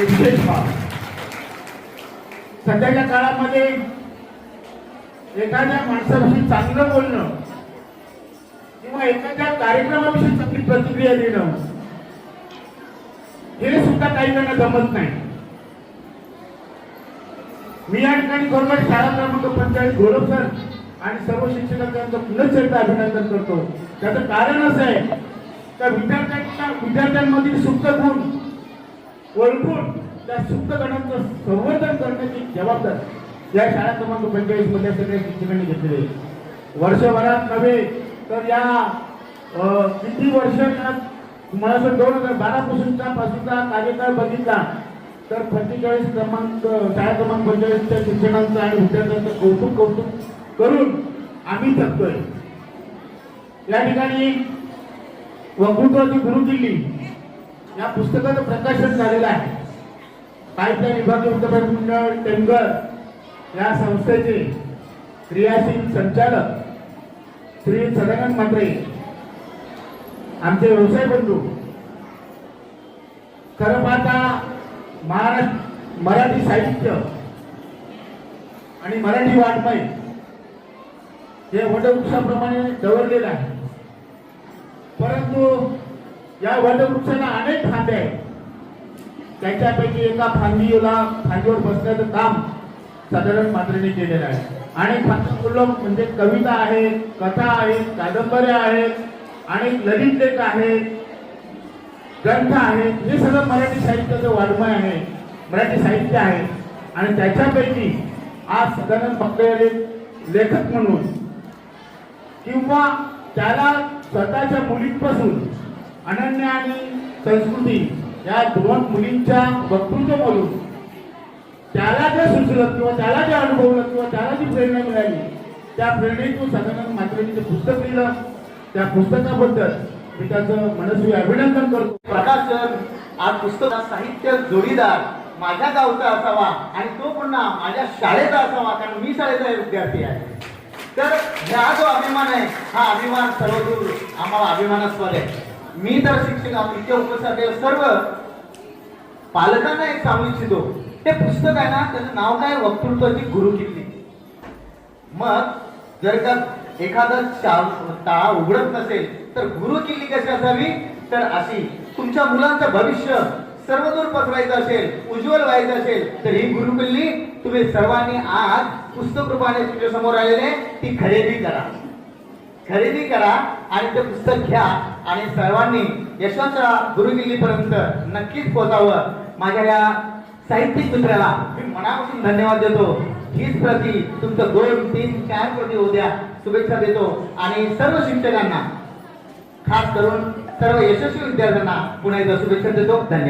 विशेष भाव सध्याच्या काळामध्ये एखाद्या माणसाविषयी चांगलं बोलणं किंवा एखाद्या कार्यक्रमाविषयी चांगली प्रतिक्रिया देणं हे सुद्धा काही जण जमत नाही. मी या ठिकाणी खरोखर शाळा क्रमांक पंचाळीस गोरव सर आणि सर्व शिक्षकांचं पुनश्च एकदा अभिनंदन करतो. त्याचं कारण असं आहे तर विद्यार्थ्यांना विद्यार्थ्यांमधील सुप्त गुण ओळखून त्या सुप्त गणांचं संवर्धन करण्याची जबाबदारी या शाळा क्रमांक पंचेचाळीस मधल्या सगळ्या शिक्षकांनी घेतलेली आहे. वर्षभरात नव्हे तर या किती वर्ष मला असं दोन हजार बारा पासूनचा पासूनचा कार्यकाळ बघितला तर पंचेचाळीस क्रमांक शाळा क्रमांक पंचेचाळीसच्या शिक्षणांचं आणि विद्यार्थ्यांचं कौतुक कौतुक करून आम्ही थकतोय या ठिकाणी वकृत्वाची गुरु दिली या पुस्तकाचं प्रकाशन झालेलं आहे. पाईपलाईन विभागीय विद्यापीठ मंडळ टेंगर या संस्थेचे क्रियाशील संचालक श्री सदानंद मात्रे आमचे व्यवसाय बंधू. खरं पाहता महाराष्ट्र मराठी साहित्य आणि मराठी वाङ्मय हे वटवृक्षाप्रमाणे दवरलेलं आहे. परंतु या वटवृक्षाला अनेक फांद्या आहेत. त्याच्यापैकी एका फांदीला फांदीवर बसण्याचं काम साधारण मात्रेने केलेलं आहे. अनेक फांद्या म्हणजे कविता आहे कथा आहेत कादंबऱ्या आहेत आणि ललित लेख आहेत ग्रंथ आहेत. हे सगळं मराठी साहित्याचं वाङ्मय आहे. मराठी साहित्य आहे. आणि त्याच्यापैकी आज सदानंद भक्तयारे लेखक म्हणून किंवा त्याला स्वतःच्या मुलींपासून अनन्य आणि संस्कृती या दोन मुलींच्या वक्तृत्व बोलून त्याला जे सुचलं किंवा त्याला जे अनुभवलं किंवा त्याला जी प्रेरणा मिळाली त्या प्रेरणेतून सदानंद मात्रेंनी जे पुस्तक लिहिलं त्या पुस्तकाबद्दल मी त्याचं मनस्वी अभिनंदन करतो. प्रकाशन आज पुस्तक साहित्य जोडीदार माझ्या गावचा असावा आणि तो पुन्हा माझ्या शाळेचा असावा कारण मी शाळेचा विद्यार्थी आहे तर हा जो अभिमान आहे हा अभिमान सर्वदूर आम्हाला अभिमानास्पद आहे. मी तर शिक्षक आहोत, इथे उपस्थित असलेल्या सर्व पालकांना एक सांगू इच्छितो. ते पुस्तक आहे ना त्याचं नाव काय? वक्तृत्वाची गुरु किल्ली. मग जर का एखादा शा- उघडत नसेल तर गुरु किल्ली कशी असावी? तर अशी. तुमच्या मुलांचं भविष्य सर्वदूर पसरायचं असेल उज्ज्वल व्हायचं असेल तर ही गुरु किल्ली तुम्ही सर्वांनी आज पुस्तक रूपाने तुमच्यासमोर आलेले ती खरेदी करा. खरेदी करा आणि ते पुस्तक घ्या. आणि सर्वांनी यशवंतराव गुरुकिल्लीपर्यंत नक्कीच पोहोचावं. माझ्या या साहित्यिक मित्राला मी मनापासून धन्यवाद देतो. हीच प्रती तुमचं दोन तीन चार प्रती उद्या शुभेच्छा देतो. आणि सर्व शिक्षकांना खास करून सर्व यशस्वी विद्यार्थ्यांना पुन्हा एकदा शुभेच्छा देतो. धन्यवाद.